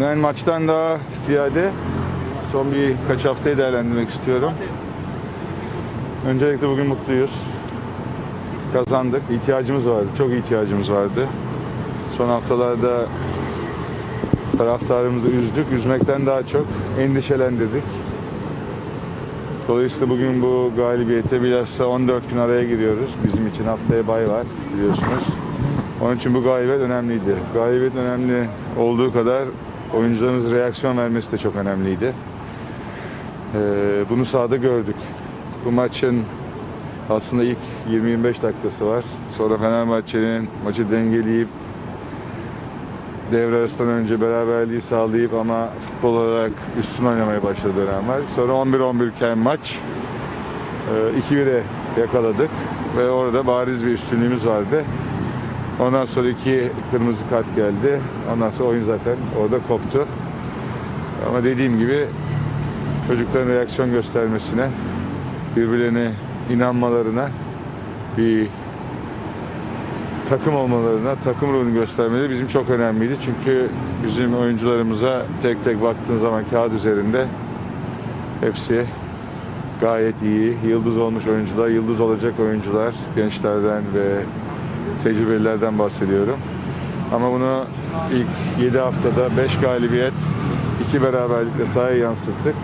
Ben maçtan daha ziyade son birkaç haftayı değerlendirmek istiyorum. Öncelikle bugün mutluyuz. Kazandık. İhtiyacımız vardı. Çok ihtiyacımız vardı. Son haftalarda taraftarımızı üzdük. Üzmekten daha çok endişelendirdik. Dolayısıyla bugün bu galibiyete bilhassa 14 gün araya giriyoruz. Bizim için haftaya bay var biliyorsunuz. Onun için bu galibiyet önemliydi. Galibiyet önemli olduğu kadar oyuncularımız reaksiyon vermesi de çok önemliydi. Ee, bunu sahada gördük. Bu maçın aslında ilk 20-25 dakikası var. Sonra Fenerbahçe'nin maçı dengeleyip devre arasından önce beraberliği sağlayıp ama futbol olarak üstün oynamaya başladı dönem var. Sonra 11-11 iken maç e, 2-1'e yakaladık ve orada bariz bir üstünlüğümüz vardı. Ondan sonra iki kırmızı kart geldi. Ondan sonra oyun zaten orada koptu. Ama dediğim gibi çocukların reaksiyon göstermesine, birbirlerine inanmalarına, bir takım olmalarına, takım ruhunu göstermeleri bizim çok önemliydi. Çünkü bizim oyuncularımıza tek tek baktığın zaman kağıt üzerinde hepsi gayet iyi, yıldız olmuş oyuncular, yıldız olacak oyuncular, gençlerden ve tecrübelilerden bahsediyorum. Ama bunu ilk 7 haftada 5 galibiyet, 2 beraberlikle sahaya yansıttık.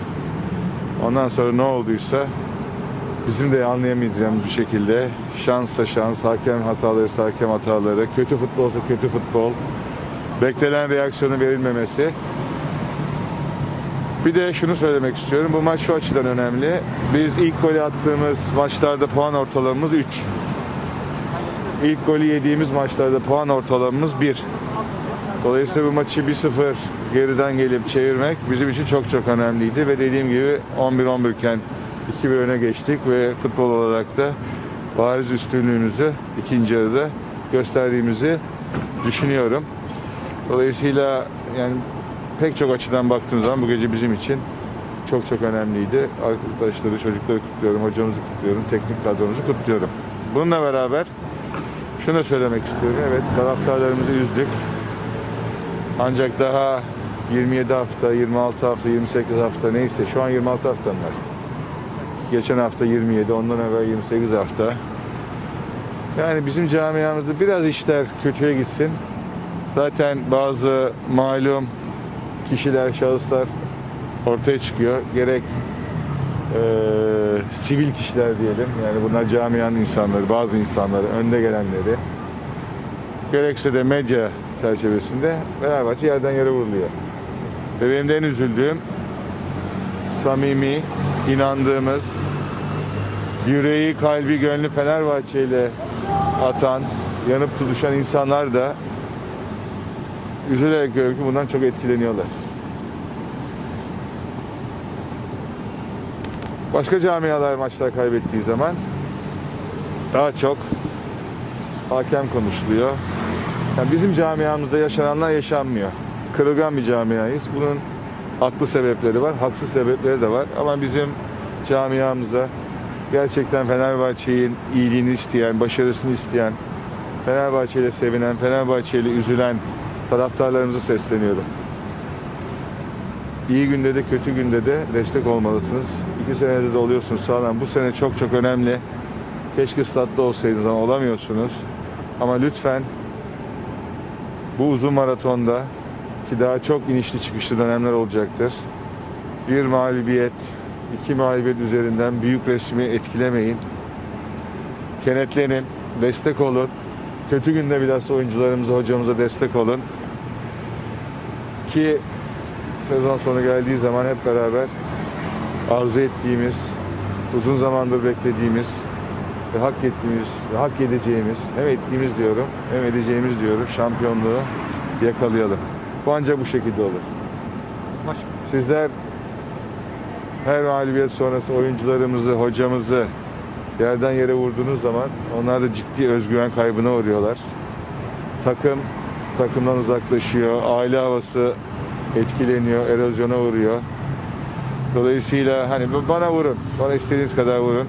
Ondan sonra ne olduysa bizim de anlayamayacağımız bir şekilde şansa şans, hakem hataları hakem hataları, kötü futbolsa kötü futbol, beklenen reaksiyonu verilmemesi. Bir de şunu söylemek istiyorum. Bu maç şu açıdan önemli. Biz ilk golü attığımız maçlarda puan ortalamamız 3. İlk golü yediğimiz maçlarda puan ortalamamız 1. Dolayısıyla bu maçı 1-0 geriden gelip çevirmek bizim için çok çok önemliydi ve dediğim gibi 11-11 iken 2-1 öne geçtik ve futbol olarak da bariz üstünlüğümüzü ikinci yarıda gösterdiğimizi düşünüyorum. Dolayısıyla yani pek çok açıdan baktığım zaman bu gece bizim için çok çok önemliydi. Arkadaşları, çocukları kutluyorum, hocamızı kutluyorum, teknik kadromuzu kutluyorum. Bununla beraber şunu söylemek istiyorum. Evet taraftarlarımızı üzdük. Ancak daha 27 hafta, 26 hafta, 28 hafta neyse şu an 26 haftam var. Geçen hafta 27, ondan evvel 28 hafta. Yani bizim camiamızda biraz işler kötüye gitsin. Zaten bazı malum kişiler, şahıslar ortaya çıkıyor. Gerek eee, sivil kişiler diyelim. Yani bunlar camianın insanları, bazı insanları, önde gelenleri. Gerekse de medya çerçevesinde Fenerbahçe yerden yere vuruluyor. Ve benim de en üzüldüğüm samimi, inandığımız, yüreği, kalbi, gönlü Fenerbahçe ile atan, yanıp tutuşan insanlar da üzülerek görüyorum ki bundan çok etkileniyorlar. Başka camialar maçlar kaybettiği zaman daha çok hakem konuşuluyor. Yani bizim camiamızda yaşananlar yaşanmıyor. Kırılgan bir camiayız. Bunun haklı sebepleri var, haksız sebepleri de var. Ama bizim camiamıza gerçekten Fenerbahçe'nin iyiliğini isteyen, başarısını isteyen, Fenerbahçe ile sevinen, Fenerbahçe ile üzülen taraftarlarımıza sesleniyorum. İyi günde de kötü günde de destek olmalısınız. İki senede de oluyorsunuz sağlam. Bu sene çok çok önemli. Keşke statta olsaydınız ama olamıyorsunuz. Ama lütfen bu uzun maratonda ki daha çok inişli çıkışlı dönemler olacaktır. Bir mağlubiyet, iki mağlubiyet üzerinden büyük resmi etkilemeyin. Kenetlenin, destek olun. Kötü günde bilhassa oyuncularımıza, hocamıza destek olun. Ki sezon sonu geldiği zaman hep beraber arzu ettiğimiz, uzun zamandır beklediğimiz hak ettiğimiz hak edeceğimiz, hem ettiğimiz diyorum, hem edeceğimiz diyorum şampiyonluğu yakalayalım. Bu ancak bu şekilde olur. Sizler her mağlubiyet sonrası oyuncularımızı, hocamızı yerden yere vurduğunuz zaman onlar da ciddi özgüven kaybına uğruyorlar. Takım takımdan uzaklaşıyor, aile havası etkileniyor, erozyona uğruyor. Dolayısıyla hani bana vurun, bana istediğiniz kadar vurun.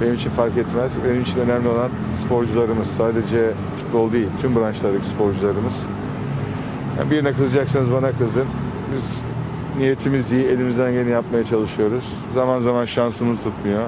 Benim için fark etmez. Benim için önemli olan sporcularımız. Sadece futbol değil, tüm branşlardaki sporcularımız. Yani birine kızacaksanız bana kızın. Biz niyetimiz iyi, elimizden geleni yapmaya çalışıyoruz. Zaman zaman şansımız tutmuyor.